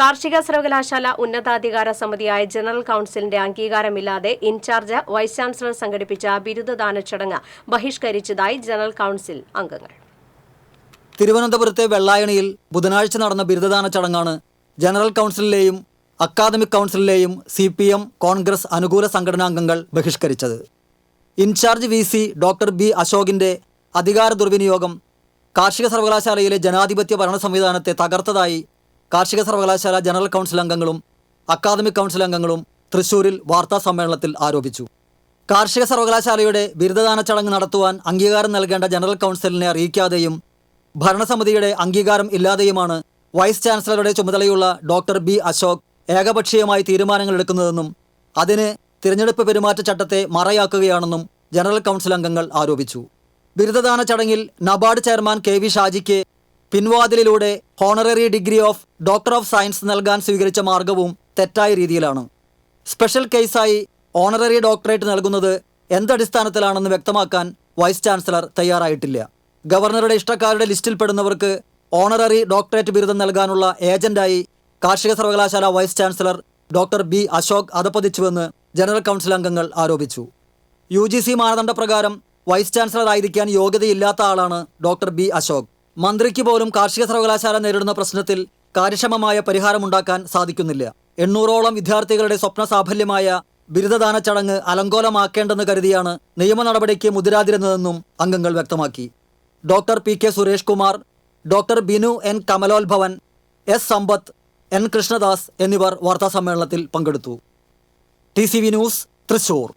കാർഷിക സർവകലാശാല ഉന്നതാധികാര സമിതിയായ ജനറൽ കൌൺസിലിന്റെ അംഗീകാരമില്ലാതെ ഇൻചാർജ് വൈസ് ചാൻസലർ സംഘടിപ്പിച്ച ബിരുദദാന ചടങ്ങ് ബഹിഷ്കരിച്ചതായി ജനറൽ കൌൺസിൽ അംഗങ്ങൾ. തിരുവനന്തപുരത്തെ വെള്ളായണിയിൽ ബുധനാഴ്ച നടന്ന ബിരുദദാന ചടങ്ങാണ് ജനറൽ കൗൺസിലിലെയും അക്കാദമിക് കൗൺസിലിലെയും സി പി എം കോൺഗ്രസ് അനുകൂല സംഘടനാംഗങ്ങൾ ബഹിഷ്കരിച്ചത്. Incharge V C doctor B അശോകിന്റെ അധികാര ദുർവിനിയോഗം കാർഷിക സർവകലാശാലയിലെ ജനാധിപത്യ ഭരണ സംവിധാനത്തെ തകർത്തതായി കാർഷിക സർവകലാശാല ജനറൽ കൗൺസിൽ അംഗങ്ങളും അക്കാദമിക് കൗൺസിൽ അംഗങ്ങളും തൃശൂരിൽ വാർത്താ സമ്മേളനത്തിൽ ആരോപിച്ചു. കാർഷിക സർവകലാശാലയുടെ ബിരുദദാന ചടങ്ങ് നടത്തുവാൻ അംഗീകാരം നൽകേണ്ട ജനറൽ കൗൺസിലിനെ അറിയിക്കാതെയും ഭരണസമിതിയുടെ അംഗീകാരം ഇല്ലാതെയുമാണ് വൈസ് ചാൻസലറുടെ ചുമതലയുള്ള ഡോക്ടർ ബി അശോക് ഏകപക്ഷീയമായി തീരുമാനങ്ങൾ എടുക്കുന്നതെന്നും അതിന് തിരഞ്ഞെടുപ്പ് പെരുമാറ്റച്ചട്ടത്തെ മറയാക്കുകയാണെന്നും ജനറൽ കൗൺസിൽ അംഗങ്ങൾ ആരോപിച്ചു. ബിരുദദാന ചടങ്ങിൽ നബാർഡ് ചെയർമാൻ കെ വി ഷാജിക്ക് പിൻവാതിലിലൂടെ honorary degree of doctor of science നൽകാൻ സ്വീകരിച്ച മാർഗവും തെറ്റായ രീതിയിലാണ്. സ്പെഷ്യൽ കേസായി ഓണററി ഡോക്ടറേറ്റ് നൽകുന്നത് എന്തടിസ്ഥാനത്തിലാണെന്ന് വ്യക്തമാക്കാൻ വൈസ് ചാൻസലർ തയ്യാറായിട്ടില്ല. ഗവർണറുടെ ഇഷ്ടക്കാരുടെ ലിസ്റ്റിൽപ്പെടുന്നവർക്ക് ഓണററി ഡോക്ടറേറ്റ് ബിരുദം നൽകാനുള്ള ഏജന്റായി കാർഷിക സർവകലാശാല vice chancellor doctor B Ashok അധപ്പതിച്ചുവെന്ന് general council അംഗങ്ങൾ ആരോപിച്ചു. യു ജി സി മാനദണ്ഡപ്രകാരം വൈസ് ചാൻസലർ ആയിരിക്കാൻ യോഗ്യതയില്ലാത്ത ആളാണ് ഡോക്ടർ ബി അശോക്. മന്ത്രിക്ക് പോലും കാർഷിക സർവകലാശാല നേരിടുന്ന പ്രശ്നത്തിൽ കാര്യക്ഷമമായ പരിഹാരമുണ്ടാക്കാൻ സാധിക്കുന്നില്ല. എണ്ണൂറോളം വിദ്യാർത്ഥികളുടെ സ്വപ്ന സാഫല്യമായ ബിരുദദാന ചടങ്ങ് അലങ്കോലമാക്കേണ്ടെന്ന് കരുതിയാണ് നിയമ നടപടിക്ക് മുതിരാതിരുന്നതെന്നും അംഗങ്ങൾ വ്യക്തമാക്കി. Doctor P K Suresh Kumar doctor Binu N Kamalolbhavan S Sampath N Krishnadas എന്നിവർ വാർത്താസമ്മേളനത്തിൽ പങ്കെടുത്തു. T news Thrissur.